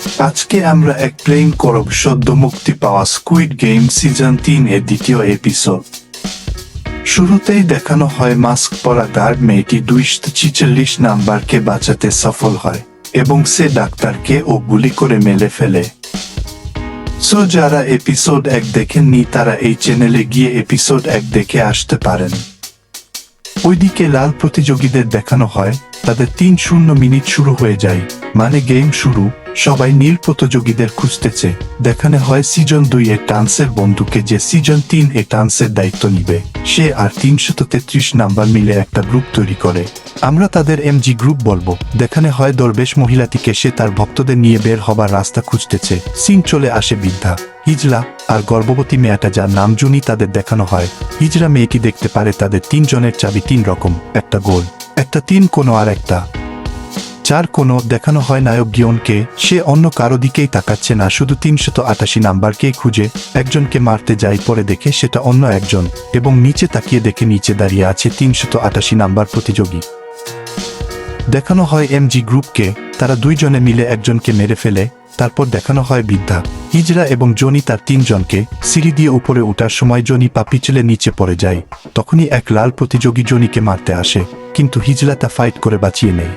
আজকে আমরা এক প্লেইং করব সদ্য মুক্তি পাওয়া স্কুইড গেম সিজন তিন এর দ্বিতীয় এপিসোড শুরুতেই দেখানো হয় মাস্ক পরা গার্ড মেয়েটি দুইশো ছিচল্লিশ নাম্বারকে বাঁচাতে সফল হয় এবং সে ডাক্তারকে ও গুলি করে মেলে ফেলে। সো যারা এপিসোড এক দেখেননি, তারা এই চ্যানেলে গিয়ে এপিসোড এক দেখে আসতে পারেন। ওইদিকে লাল প্রতিযোগীদের দেখানো হয়, তাদের তিন শূন্য মিনিট শুরু হয়ে যায় মানে গেম শুরু। সবাই নীল প্রতিযোগীদের খুঁজতেছে। দেখানো হয় সিজন দুই এর টান্সের বন্ধুকে যে সিজন তিন এ টান্সের দায়িত্ব নিবে। সে আর তিনশত তেত্রিশ নাম্বার মিলে একটা গ্রুপ তৈরি করে। আমরা তাদের এমজি গ্রুপ বলব। দেখানো হয় দরবেশ মহিলাটিকে সে তার ভক্তদের নিয়ে বের হবার রাস্তা খুঁজতেছে। সিন চলে আসে বৃদ্ধা হিজলা আর গর্ভবতী মেয়েটা যার নাম জুনি তাদের দেখানো হয়। হিজরা মেয়েটি দেখতে পারে তাদের তিনজনের চাবি তিন রকম, একটা গোল, একটা তিন কোনো আর একটা। চার কোনো দেখানো হয় নায়ক গিয়নকে, সে অন্য কারও দিকেই তাকাচ্ছে না, শুধু তিনশত আটাশি নাম্বারকেই খুঁজে একজনকে মারতে যায়, পরে দেখে সেটা অন্য একজন, এবং নিচে তাকিয়ে দেখে নিচে দাঁড়িয়ে আছে তিনশত আটাশি নাম্বার প্রতিযোগী। দেখানো হয় এমজি গ্রুপকে, তারা দুইজনে মিলে একজনকে মেরে ফেলে, তারপর দেখানো হয় বিদ্যা, হিজরা এবং জনি তার তিনজনকে সিঁড়ি দিয়ে উপরে ওঠার সময় জনি পা পিছলে নিচে পড়ে যায়, তখনই এক লাল প্রতিযোগী জনিকে মারতে আসে, কিন্তু হিজলা তা ফাইট করে বাঁচিয়ে নেয়।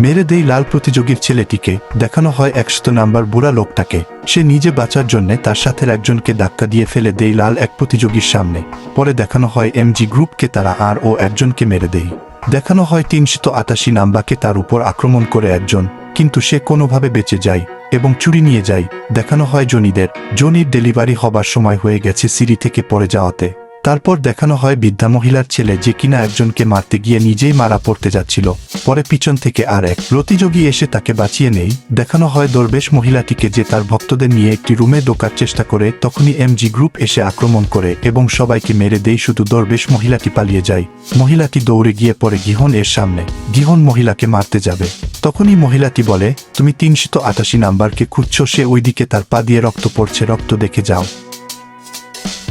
মেরে দেই লাল প্রতিযোগীর ছেলেটিকে, দেখানো হয় একশত নাম্বার বুড়া লোকটাকে। সে নিজে বাঁচার জন্য তার সাথে একজনকে ধাক্কা দিয়ে ফেলে দেই লাল এক প্রতিযোগীর সামনে। পরে দেখানো হয় এমজি গ্রুপকে তারা আর ও একজনকে মেরে দেই। দেখানো হয় তিনশত আটাশি নাম্বাকে তার উপর আক্রমণ করে একজন, কিন্তু সে কোনোভাবে বেঁচে যায় এবং চুরি নিয়ে যায়। দেখানো হয় জনিদের, জনির ডেলিভারি হবার সময় হয়ে গেছে সিঁড়ি থেকে পড়ে যাওয়াতে। তারপর দেখানো হয় বৃদ্ধা মহিলার ছেলে যে কিনা একজনকে মারতে গিয়ে নিজেই মারা পড়তে যাচ্ছিল। পরে পিছন থেকে আর এক প্রতিযোগী এসে তাকে বাঁচিয়ে নেই দেখানো হয় দরবেশ মহিলাটিকে যে তার ভক্তদের নিয়ে একটি রুমে ঢোকার চেষ্টা করে, তখনই এমজি গ্রুপ এসে আক্রমণ করে এবং সবাইকে মেরে দেই শুধু দরবেশ মহিলাটি পালিয়ে যায়। মহিলাটি দৌড়ে গিয়ে পরে গিহন এর সামনে। গিহন মহিলাকে মারতে যাবে। তখনই মহিলাটি বলে, তুমি তিনশত আটাশি নাম্বারকে খুঁজছ, সে ওইদিকে তার পা দিয়ে রক্ত পড়ছে, রক্ত দেখে যাও।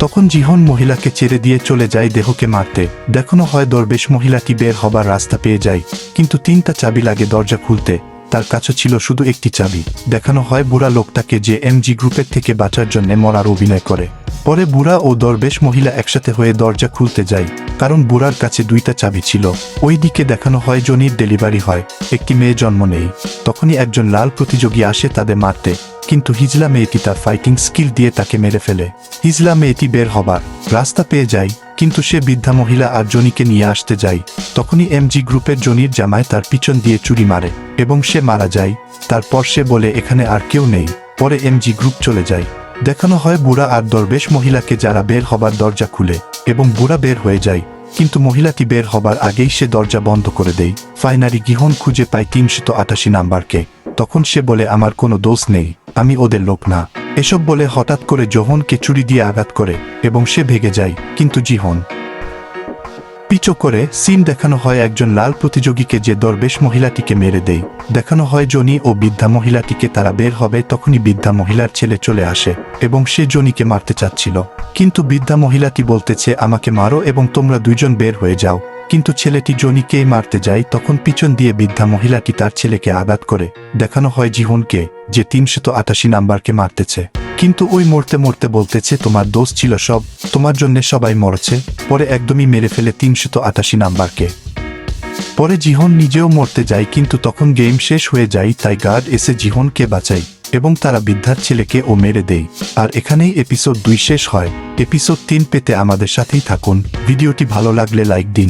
তখন জিহন মহিলাকে ছেড়ে দিয়ে চলে যায় দেহকে মারতে। দেখানো হয় দরবেশ মহিলাটি বের হবার রাস্তা পেয়ে যায়, কিন্তু তিনটা চাবি লাগে দরজা খুলতে। তার কাছে ছিল শুধু একটি চাবি। দেখানো হয় বুড়া লোকটাকে যে এমজি গ্রুপের থেকে বাঁচার জন্য মরার অভিনয় করে। পরে বুড়া ও দরবেশ মহিলা একসাথে হয়ে দরজা খুলতে যায়, কারণ বুড়ার কাছে দুইটা চাবি ছিল। ওই দিকে দেখানো হয় জনির ডেলিভারি হয়, একটি মেয়ে জন্ম নেই। তখনই একজন লাল প্রতিযোগী আসে তাদের মারতে, কিন্তু হিজলা মেয়েটি তার ফাইটিং স্কিল দিয়ে তাকে মেরে ফেলে। হিজলা মেয়েটি বের হবার রাস্তা পেয়ে যায় কিন্তু সে বৃদ্ধা মহিলা আর জনিকে নিয়ে আসতে যায়। তখনই এমজি গ্রুপের জনির জামায় তার পিছন দিয়ে চুরি মারে এবং সে মারা যায়। তারপর সে বলে, এখানে আর কেউ নেই। পরে এমজি গ্রুপ চলে যায়। দেখানো হয় বুড়া আর দরবেশ মহিলাকে যারা বের হবার দরজা খুলে এবং বুড়া বের হয়ে যায়। কিন্তু মহিলাটি বের হবার আগেই সে দরজা বন্ধ করে দেয়। ফাইনারি গিহন খুঁজে পায় তিনশত আটাশি নাম্বারকে। তখন সে বলে, আমার কোনো দোষ নেই, আমি ওদের লোক না। এসব বলে হঠাৎ করে জোহনকে চুরি দিয়ে আঘাত করে এবং সে ভেগে যায়, কিন্তু জিহন পিচো করে সিন দেখানো হয় একজন লাল প্রতিযোগীকে যে দরবেশ মহিলাটিকে মেরে দেয়। দেখানো হয় জনি ও বৃদ্ধা মহিলাটিকে তারা বের হবে তখনই বৃদ্ধা মহিলার ছেলে চলে আসে এবং সে জনিকে মারতে চাচ্ছিল। কিন্তু বৃদ্ধা মহিলাটি বলতেছে, আমাকে মারো এবং তোমরা দুইজন বের হয়ে যাও। কিন্তু ছেলেটি জনিকেই মারতে যায় তখন পিছন দিয়ে বৃদ্ধা মহিলাটি তার ছেলেকে আঘাত করে। দেখানো হয় জিহনকে, যে তিনশত আটাশি নাম্বারকে মারতেছে। কিন্তু ওই মরতে মরতে বলতেছে, তোমার দোষ ছিল সব, তোমার জন্য সবাই মরছে। পরে একদমই মেরে ফেলে তিনশত আটাশি নাম্বারকে। পরে জিহন নিজেও মরতে যায়, কিন্তু তখন গেম শেষ হয়ে যায়, তাই গার্ড এসে জিহনকে বাঁচাই এবং তারা বৃদ্ধার ছেলেকে ও মেরে দেয়। আর এখানেই এপিসোড দুই শেষ হয়। এপিসোড তিন পেতে আমাদের সাথেই থাকুন। ভিডিওটি ভালো লাগলে লাইক দিন।